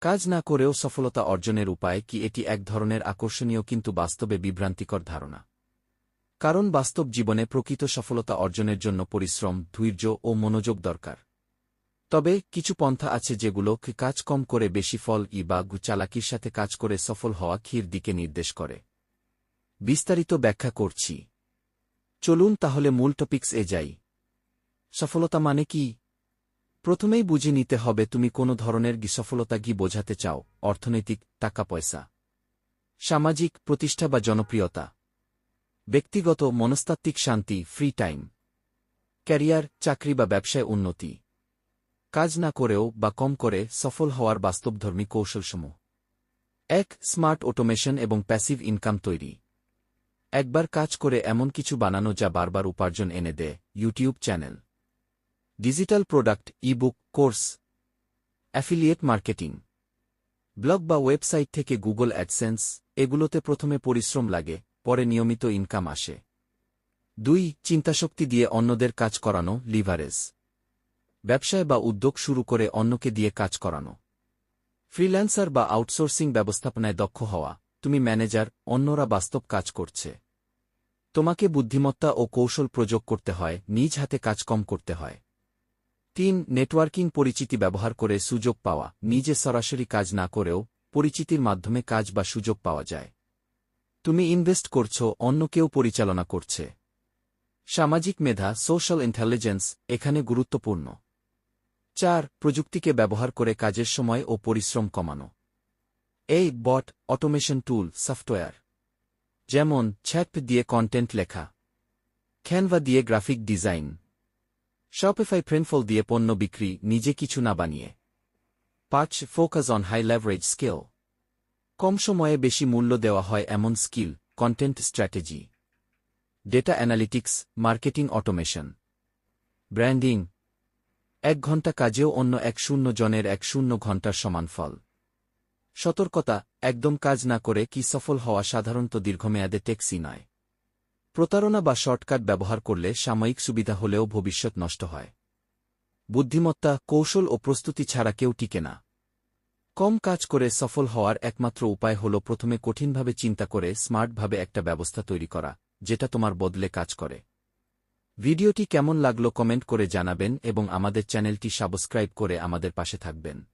কাজ না করেও সফলতা অর্জনের উপায় কি এটি এক ধরনের আকর্ষণীয় কিন্তু বাস্তবে বিভ্রান্তিকর ধারণা। কারণ বাস্তব জীবনে প্রকৃত সফলতা অর্জনের জন্য পরিশ্রম, ধৈর্য ও মনোযোগ দরকার। তবে কিছু পন্থা আছে যেগুলো কাজ কম করে বেশি ফল ই বা চালাকির সাথে কাজ করে সফল হওয়া ক্ষীর দিকে নির্দেশ করে। বিস্তারিত ব্যাখ্যা করছি। চলুন তাহলে মূল টপিক্স এ যাই। সফলতা মানে কি? প্রথমেই বুঝে নিতে হবে তুমি কোনো ধরনের সফলতা গি বোঝাতে চাও, অর্থনৈতিক, টাকা, পয়সা। সামাজিক, প্রতিষ্ঠা বা জনপ্রিয়তা। ব্যক্তিগত, মনস্তাত্ত্বিক শান্তি ফ্রি টাইম ক্যারিয়ার, চাকরি বা ব্যবসায় উন্নতি। কাজ না করেও বা কম করে সফল হওয়ার বাস্তবধর্মী কৌশলসমূহ। এক স্মার্ট অটোমেশন এবং প্যাসিভ ইনকাম তৈরি। একবার কাজ করে এমন কিছু বানানো যা বারবার উপার্জন এনে দেয় YouTube channel digital product ebook course affiliate marketing blog বা ওয়েবসাইট থেকে গুগল অ্যাডসেন্স এগুলোতে প্রথমে পরিশ্রম লাগে, পরে নিয়মিত ইনকাম আসে। দুই, চিন্তাশক্তি দিয়ে অন্যদের কাজ করানো লিভারেজ ব্যবসায় বা উদ্যোগ শুরু করে অন্যকে দিয়ে কাজ করানো। ফ্রিল্যান্সার বা আউটসোর্সিং ব্যবস্থাপনায় দক্ষ হওয়া, তুমি ম্যানেজার অন্যরা বাস্তব কাজ করছে। তোমাকে বুদ্ধিমত্তা ও কৌশল প্রযোগ করতে হয়, নিজ হাতে কাজ কম করতে হয়। তিন নেটওয়ার্কিং পরিচিতি ব্যবহার করে সুযোগ পাওয়া, নিজে সরাসরি কাজ না করেও পরিচিতির মাধ্যমে কাজ বা সুযোগ পাওয়া যায়। তুমি ইনভেস্ট করছ, অন্য কেউ পরিচালনা করছে। সামাজিক মেধা সোশ্যাল ইন্টেলিজেন্স এখানে গুরুত্বপূর্ণ। চার, প্রযুক্তিকে ব্যবহার করে কাজের সময় ও পরিশ্রম কমানো। এই বট অটোমেশন টুল সফটওয়্যার যেমন ছ্যাপ দিয়ে কন্টেন্ট লেখা। খ্যানভা দিয়ে গ্রাফিক ডিজাইন শপিফাই প্রিন্টফল দিয়ে পণ্য বিক্রি, নিজে কিছু না বানিয়ে। পাঁচ focus on high leverage skill কম সময়ে বেশি মূল্য দেওয়া হয় এমন skill content strategy data analytics marketing automation branding এক ঘণ্টা কাজেও অন্য এক শূন্য জনের এক শূন্য ঘণ্টার সমান ফল। সতর্কতা, একদম কাজ না করে কি সফল হওয়া সাধারণত দীর্ঘমেয়াদে ট্যাক্সি নয়। প্রতারণা বা শর্টকাট ব্যবহার করলে সাময়িক সুবিধা হলেও ভবিষ্যৎ নষ্ট হয়। বুদ্ধিমত্তা, কৌশল ও প্রস্তুতি ছাড়া কেউ টিকে না। কম কাজ করে সফল হওয়ার একমাত্র উপায় হল প্রথমে কঠিনভাবে চিন্তা করে স্মার্টভাবে একটা ব্যবস্থা তৈরি করা, যেটা তোমার বদলে কাজ করে। ভিডিওটি কেমন লাগল কমেন্ট করে জানাবেন এবং আমাদের চ্যানেলটি সাবস্ক্রাইব করে আমাদের পাশে থাকবেন।